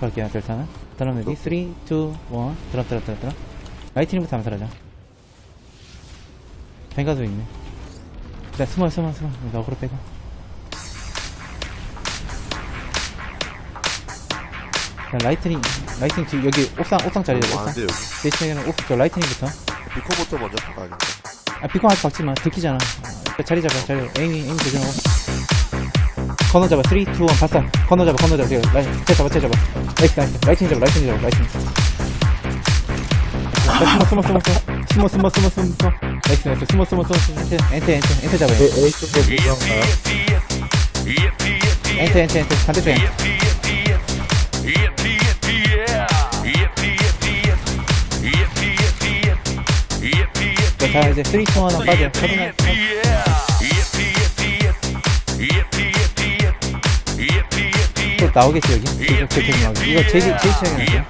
갈게요 델타는 드럼 레디 3, 2, 1 드럼 드럼 드럼 드럼. 라이트닝부터 암살하자. 뱅가도 있네. 자 숨어 숨어 숨어. 나 어그로 빼고. 자 라이트닝. 라이트닝 지금 여기 옥상 옥상 자리에 아, 옥상. 근데 여기. 제이치에는 옥상 저 라이트닝부터. 비코부터 먼저 가야겠다. 아 비콘 아직 박지마. 들키잖아. 아, 자리 잡아. 자리 에이미 에이미 조준 코너 잡아. 3 2 1 파스 코너 잡아 코너 잡아. 지금 라이 채 잡아 채 잡아. 라이팅 라이팅 라이팅 잡아 라이팅 잡아 라이팅. 아, 숨어 숨어 숨어 숨어. 숨어 숨어 숨어 라이팅 라이팅 숨어 숨어 숨어 숨어. 엔테 엔테 엔테 잡아 네, A 쪽에 무서운가요? 엔테 엔테 엔테 반대편 자 이제 3 2 1 빠져 커딩 또 나오겠지 여기 계속 나오겠지 이거 제일 제일 나죠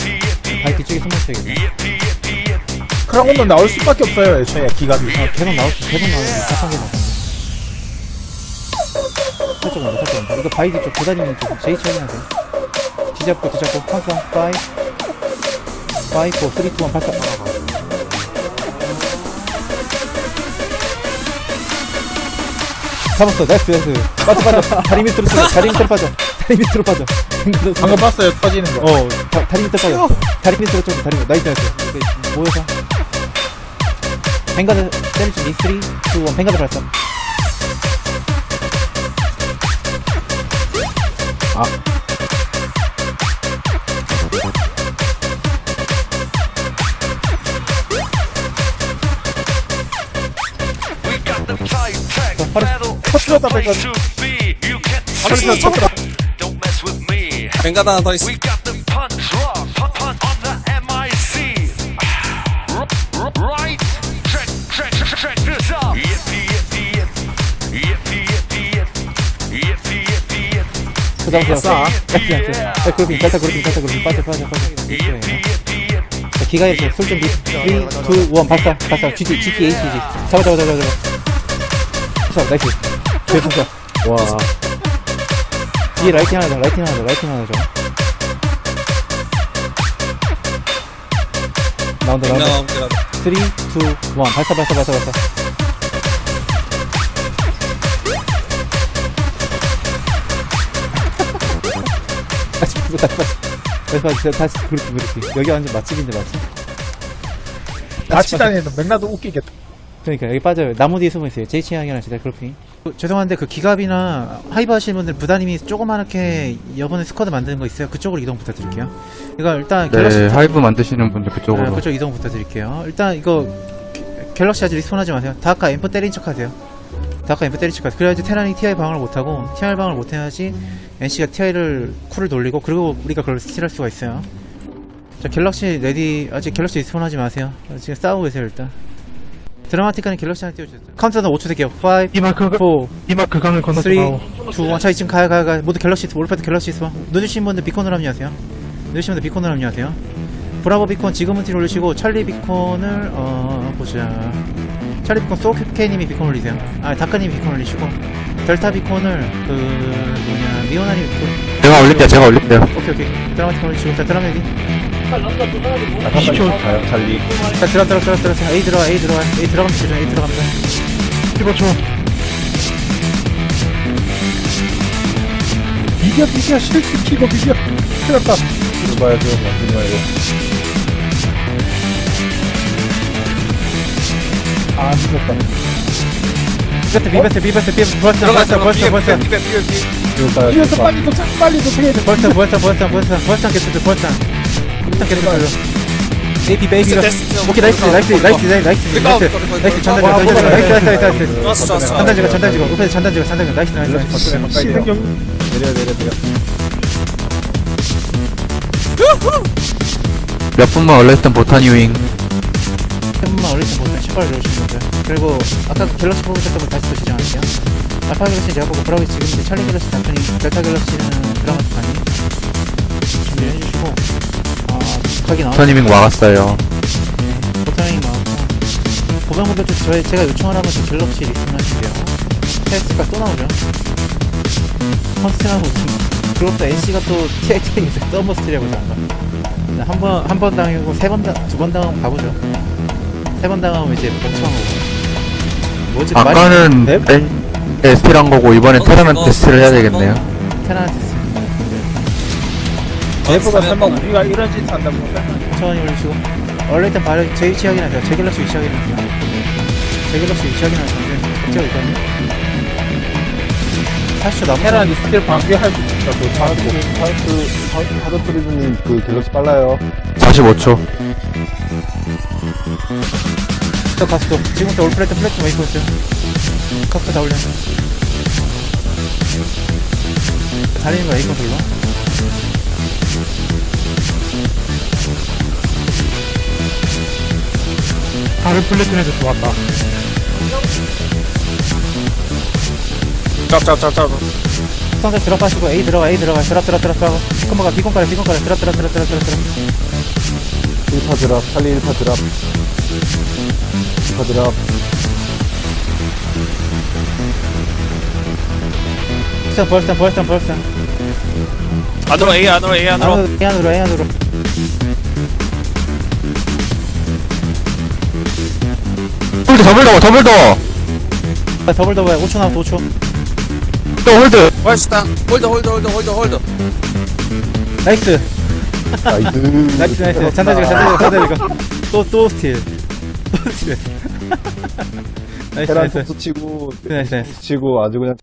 바위 뒤쪽에 숨어있어야겠다 크라운은 나올 수밖에 없어요, 애초에 기갑이. 어, 계속 나올 수, 계속 나오는 거, 게 나와. 살짝 온다, 살짝 온다. 이거 바이 뒤쪽, 도다니는 쪽, 제이 처리나 돼. 뒤잡고, 뒤잡고, 5, 5, 4, 3, 2, 1, 발사. 잡았어, 나이스, 나이스. 빠져, 빠져. 다리 밑으로 빠져, 다리 밑으로 빠져. 다리 밑으로 빠져. 방금 봤어요, 터지는 거. 어, 다, 다리 밑으로 빠져. 다리 밑으로 좀, 다리 밑 나이스, 나이스. 모여서. 뱅가드 준비 3, 2, 1 뱅가드 발사 아. 터트렸다, 뱅가드. 터트렸다, 뱅가드 하나 더 있어. 그다음 그냥 싸. 그냥 그냥. 그룹 괜찮다 그룹 괜찮다 그룹 빠져 빠져 빠져. 기가 있어. 술좀 비. 3, 2, 1 발사 발사. GT GT H G. 잡아 잡아 잡아 잡아. 자 나이스. 대풍사. 와. 뒤에 라이팅 하나 더 라이팅 하나 더 라이팅 하나 더 나온다 나온다. 뱅가드 뱅가드. 3, 2, 1 발사 발사 발사 발사. 다시 다시 다시 다시 다시 그렇게 그렇게 여기 완전 맛집인데 맛집. 같이 다니는 맥라도 웃기겠다. 그러니까 여기 빠져요. 나무 뒤에 숨어있어요. 제이치향이랑 진짜 그렇 게 죄송한데 그 기갑이나 하이브 하시는 분들 부다님이 조그맣게 이번에 스쿼드 만드는 거 있어요 그쪽으로 이동 부탁드릴게요 이거 일단 갤럭시 네, 하이브 만드시는 분들 그쪽으로. 아, 그쪽 이동 부탁드릴게요. 일단 이거 갤- 갤럭시 아직 리스폰하지 마세요. 다카 앰프 때린 척 하세요. 다카 앰프 때린 척 하세요. 그래야지 테란이 TI 방어를 못하고 TI 방어를 못해야지 NC가 TI를 쿨을 돌리고 그리고 우리가 그걸 스틸할 수가 있어요. 자 갤럭시 레디 아직 갤럭시 리스폰하지 마세요. 아, 지금 싸우고 계세요 일단. 드라마틱한 갤럭시 하나 띄워주세요. 카운트다운 5초 될게요. 5, 4, 이마크, 3, 이마크 강을 건너서 2, 나오. 1. 자, 지금 가요, 가요, 가요. 모두 갤럭시, 올파트 갤럭시 있어. 누르신 분들 비콘으로 합류하세요. 누르신 분들 비콘으로 합류하세요. 브라보 비콘 지금은 뒤로 올리시고, 찰리 비콘을, 어, 보자. 찰리 비콘 소케님이 비콘 올리세요. 아, 다카님이 비콘 올리시고, 델타 비콘을, 그, 뭐냐, 미오나님 비콘. 제가 올릴게요, 제가 올릴게요. 오케이, 오케이. 드라마틱 올리시고, 자, 드라마 여 기. 20초 가요, 잘리. 자, 들어, 들어, 들어, 들어. A 들어가, A 들어가. A 들어가면 되죠, A 들어갑니다. 15초. 비벼, 비벼, 실드 키고 비벼. 큰일 났다. 들어봐야 돼요, 완전히 말고. 아, 늦었다. 비베트, 비베트, 비베트, 비베트. 벌써, 벌써, 들어가. 벌써, 비벼 벌써. 비벼 비벼 비벼. 이거 뒤에서 빨리 도착, 빨리 도착해야 돼. 벌써 벌써 벌써 벌써 벌써 개수들 벌써 벌써 개수들 베이비 베이비 됐어. 오케이 나이스 나이스 나이스 나이스 나이스 그러니까 나이스 나이스 거기, 전단 와, 지고 전단 뭐야, 지고 나이스 나이스 나이스 나이스 좋았어 좋았어. 전단 지고 전단 지고 오페 전단 지고 전단 지고 나이스 나이스 나이스 신경 내려, 내려, 내려. 몇 분만 올렸던 보타니 윙. 한 번만 올리지 못한 10발 넣으신 분들 그리고 아까 그 갤럭시 뽑으셨던 분 다시 또 지정할게요 알파 갤럭시 제가 보고 브라우이 지금 이제 찰리 갤럭시 단순히 델타 갤럭시는 드라마틱하니 준비를 해주시고 어 각이 보타니 윙 와갔어요. 보타닝 나왔고 보병 분들 좀 저희 제가 요청을 하면 좀 갤럭시 리스팅 하시고요 테스트가 또 나오죠 컨스팅하고 지금 그리고 또 NC가 또 TIT에 서버 스틸이라고 하잖아. 한 번, 한 번 당하고 세 번, 당, 두 번 당하면 바보죠. 세 번 당하면 이제 거고. 뭐지, 아까는 네? ST를 한 거고, 이번엔 테라멘테스를 해야 되겠네요. 테나한테스. 대부가 설마 우리가 이런 짓 한다고 천천히 올리시고. 원래 일단 바로 제 위치 확인하세요. 제 갤럭시 위치 확인하세요. 제 갤럭시 위치 확인하시는데, 갑자기 일단. 40초 남았어. 테란 리스킬 방귀할 수 있다 그 파이프 파이프 하드트리브님 그 갤럭시 빨라요 45초. 또 가스도. 지금부터 올플레트 플래트 웨이포인트. 각도 다 올려. 달리는 거 에이컨 돌려. 다른 플래툰에서 좋았다 짭짭짭짭 상대 드랍하시고 A 들어가 A 들어가 드랍 드랍 드랍 비콘 가 비콘 가래 비콘 가래 드랍 드랍 드랍 드랍 드랍 드랍 1파 드랍 살리 1파 드랍. 1파 드랍. 스탄 벌스탄 벌스탄 벌스탄 안으로 A 안으로 A 안으로. 안으로 안으로 안으로. 홀드, 더블 더, 더블 더! 아, 더블 더블 5초 남았어 5초. 또 홀드! 월스탄 홀더 홀더 홀더 홀더 홀더 나이스 나이스 나이스. 나이스 잔다지가 잔다지가 잔다지가 또또 스틸. 또 스틸. 나이스 테란 나이스 치고 나이스. 나이스 치고 아주 그냥